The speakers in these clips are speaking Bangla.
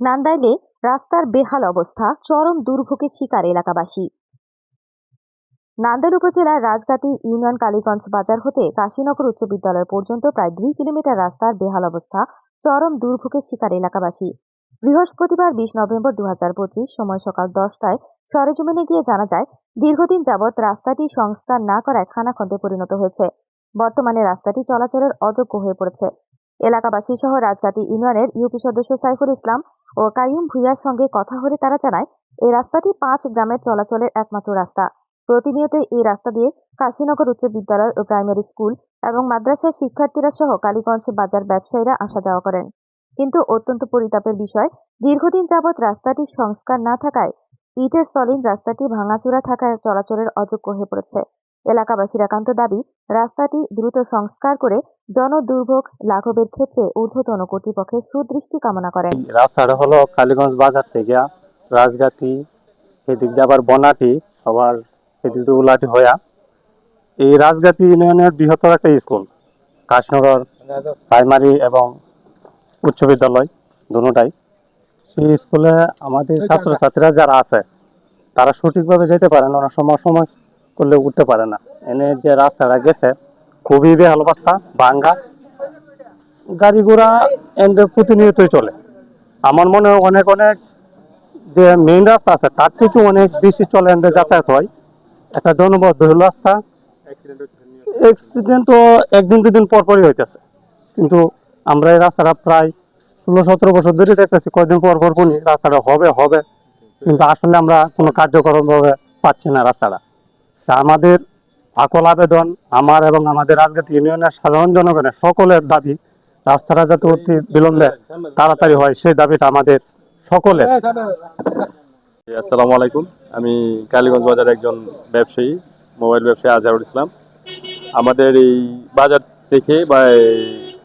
নান্দাইলে রাস্তার বেহাল অবস্থা, চরম দুর্ভোগের শিকার এলাকাবাসী। নান্দাইল উপজেলার রাজগাতি ইউনিয়ন কালীগঞ্জ বাজার হতে কাশীনগর উচ্চ বিদ্যালয় পর্যন্ত প্রায় দুই কিলোমিটার রাস্তার বেহাল অবস্থা, চরম দুর্ভোগের শিকার এলাকাবাসী। বৃহস্পতিবার বিশ নভেম্বর দু সময় সকাল দশটায় সরেজমিনে গিয়ে জানা যায়, দীর্ঘদিন যাবৎ রাস্তাটি সংস্কার না করায় খানাখন্দে পরিণত হয়েছে। বর্তমানে রাস্তাটি চলাচলের অযোগ্য হয়ে পড়েছে। এলাকাবাসী সহ রাজগাতি ইউনিয়নের ইউপি সদস্য সাইফুল ইসলাম ও কাইয়ুম ভুইয়ার সঙ্গে কথা হলে তারা জানায় এই রাস্তাটি পাঁচ গ্রামের চলাচলের একমাত্র রাস্তা। প্রতিনিয়ত এই রাস্তা দিয়ে কাশীনগর উচ্চ বিদ্যালয় ও প্রাইমারি স্কুল এবং মাদ্রাসার শিক্ষার্থীরা সহ কালীগঞ্জ বাজার ব্যবসায়ীরা আসা যাওয়া করেন। কিন্তু অত্যন্ত পরিতাপের বিষয়, দীর্ঘদিন যাবৎ রাস্তাটি সংস্কার না থাকায় ইটের সলিন রাস্তাটি ভাঙাচুরা থাকায় চলাচলের অযোগ্য হয়ে পড়েছে। এলাকাবাসীর একান্ত দাবি, রাস্তাটি দ্রুত সংস্কার করে জনদুর্ভোগ লাঘবের ক্ষেত্রে ঊর্ধ্বতন কর্তৃপক্ষের সুদৃষ্টি কামনা করেন। রাস্তাটা হলো কালীগঞ্জ বাজার থেকে রাজগাতি, এদিক দিয়ে আবার বনাটি, আবার এদিক দিয়ে উলাটি হইয়া। এই রাজগাতি ইউনিয়নের বৃহত্তর একটা স্কুল, কাশনগর প্রাইমারি এবং উচ্চ বিদ্যালয় দুটাই। সেই স্কুলে আমাদের ছাত্রছাত্রীরা যারা আছে, তারা সঠিকভাবে যেতে পারে না, অনেক সময় সময় করলে উঠতে পারে না। এনে যে রাস্তাটা গেছে খুবই বেহাল অবস্থা ভাঙ্গা গাড়ি ঘোড়া এন্ড প্রতিনিয়তই চলে। আমার মনে হয় অনেক অনেক যে মেইন রাস্তা আছে, তার থেকে অনেক বেশি চলে এন্ড যাতায়াত হয়। একটা জনবদ্ধ রাস্তা। অ্যাক্সিডেন্ট তো একদিন দুদিন পরপরই হইতেছে। কিন্তু আমরা এই রাস্তাটা প্রায় ষোলো, সতেরো বছর ধরে দেখতেছি, কয়দিন পর পর কোন রাস্তাটা হবে হবে। কিন্তু আসলে আমরা কোনো কার্যক্রম ভাবে পাচ্ছি না রাস্তাটা। আমাদের আকল আবেদন আমার এবং আমাদের রাজগাতি ইউনিয়নের সাধারণ জনগণের সকলের দাবি, রাস্তাটা যাতে অতি বিলম্বে তাড়াতাড়ি হয়, সেই দাবিটা আমাদের সকলের। আসসালামু আলাইকুম। আমি কালীগঞ্জ বাজারের একজন ব্যবসায়ী, মোবাইল ব্যবসায়ী আজহারুল ইসলাম। আমাদের এই বাজার থেকে বা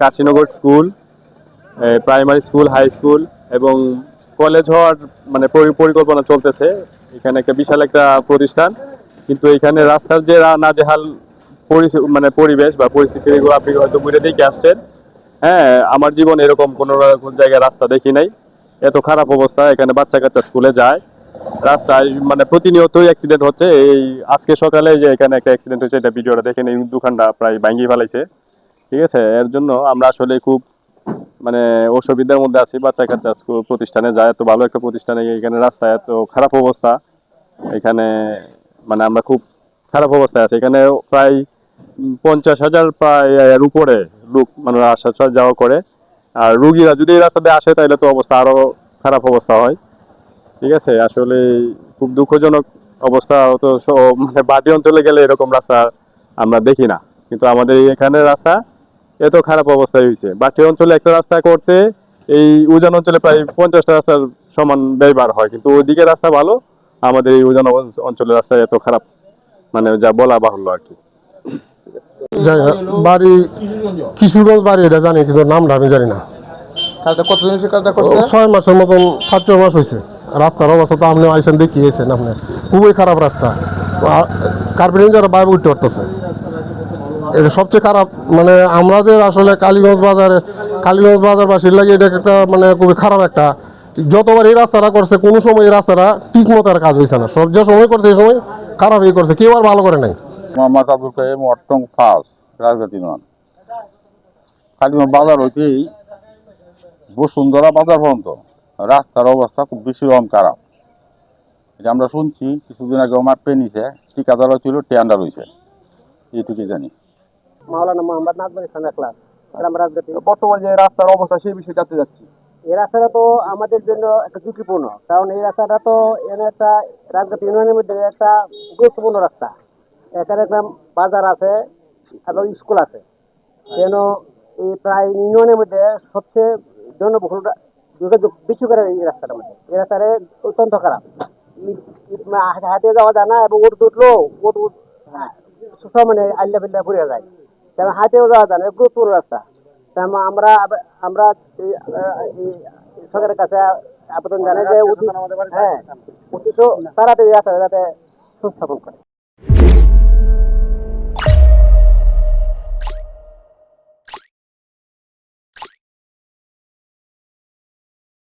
Kashinagar school primary school, high school এবং কলেজ হওয়ার মানে পরিকল্পনা চলতেছে। এখানে একটা বিশাল একটা প্রতিষ্ঠান। কিন্তু এখানে রাস্তার যে নাজেহাল মানে পরিবেশ বা পরিস্থিতি, এগুলো আপনি হয়তো বুঝে দেখে আসছেন। হ্যাঁ আমার জীবন এরকম কোনো জায়গায় রাস্তা দেখি নাই। এত খারাপ অবস্থা, এখানে বাচ্চা কাচ্চা স্কুলে যায়। রাস্তায় মানে প্রতিনিয়তই অ্যাক্সিডেন্ট হচ্ছে। এই আজকে সকালে যে এখানে একটা অ্যাক্সিডেন্ট হয়েছে, এটা ভিডিওটা দেখেন এই দোকানটা প্রায় ভাঙ্গি ফেলাইছে। ঠিক আছে? এর জন্য আমরা আসলে খুব মানে অসুবিধার মধ্যে আছি। বাচ্চা কাচ্চা স্কুল প্রতিষ্ঠানে যায়। এত ভালো একটা প্রতিষ্ঠানে এখানে রাস্তা এত খারাপ অবস্থা। এখানে মানে আমরা খুব খারাপ অবস্থায় আছি। এখানে প্রায় পঞ্চাশ হাজার প্রায় এর উপরে লোক মানে আসা যাওয়া করে। আর রুগীরা যদি এই রাস্তা দিয়ে আসে, তাহলে তো অবস্থা আরও খারাপ অবস্থা হয়। ঠিক আছে? আসলে খুব দুঃখজনক অবস্থা। তো মানে বাটি অঞ্চলে গেলে এরকম রাস্তা আমরা দেখি না। কিন্তু আমাদের এখানে রাস্তা এত খারাপ অবস্থায় হয়েছে। বাটি অঞ্চলে একটা রাস্তা করতে এই উজান অঞ্চলে প্রায় পঞ্চাশটা রাস্তার সমান ব্যয়বার হয়। কিন্তু ওইদিকে রাস্তা ভালো আমাদের এই উজান অঞ্চ- অঞ্চলের রাস্তা এত খারাপ মানে যা বলা বাহুল্য আর কি। বাড়ি কিশোরগঞ্জ বাড়ি এটা জানি কিন্তু নামটা আমি জানি না। ছয় মাসের মতন সাত ছয় মাস হয়েছে। রাস্তার অবস্থা তো আপনি আইসেন দেখিয়েছেন আপনি খুবই খারাপ রাস্তা। কার্পেটিং যারা বাইরে উঠতে পারতেছে। এটা সবচেয়ে খারাপ মানে আমাদের আসলে কালীগঞ্জ বাজারে কালীগঞ্জ বাজারবাসীর লাগে এটা একটা মানে খুবই খারাপ একটা যতবার এই রাস্তাটা করছে কোনো সময় এই রাস্তাটা ঠিক মতো আর কাজ হয়েছে না। সব যে সময় করছে এই সময় খারাপই করছে কেউ আর ভালো করে নাই। মোহাম্মদ আবুল কাইম অট্টং ফাস রাজগাতি নন কালিমা বাজার হইতেই বসুন্ধরা বাজার পর্যন্ত রাস্তার অবস্থা খুব বেশি রকম খারাপ। এটা আমরা শুনছি কিছুদিন আগে আমার নিছে ঠিকাদারও ছিল টেন্ডার হয়েছে এইটুকুই জানি। মাওলানা মোহাম্মদ নাজমুল ইসলাম রাজগাতি বর্তমানে যে রাস্তার অবস্থা সেই বিষয়ে জানতে যাচ্ছি এই রাস্তাটা তো আমাদের জন্য একটা ঝুঁকিপূর্ণ। কারণ এই রাস্তাটা তো এনে একটা রাজগাতি ইউনিয়নের মধ্যে একটা গুরুত্বপূর্ণ রাস্তা। এখানে একটা বাজার আছে এবং স্কুল আছে। যেন এই প্রায় ইউনিয়নের মধ্যে সবচেয়ে জনবহুল যোগাযোগ বেশি করে এই রাস্তাটার মধ্যে। এই রাস্তাটা অত্যন্ত খারাপ। হাঁটে যাওয়া যায় না এবং উঠ উঠলেও উঠ উঠ মানে আল্লা বিল্লা ঘুরে যায় তেমন হাঁটেও যাওয়া যায় না গুরুত্বপূর্ণ রাস্তা আমরা আমরা এই, সরকারের কাছে আবেদন জানাই যে উচিত হ্যাঁ তাড়াতাড়ি রাস্তা যাতে সংস্থাপন করে।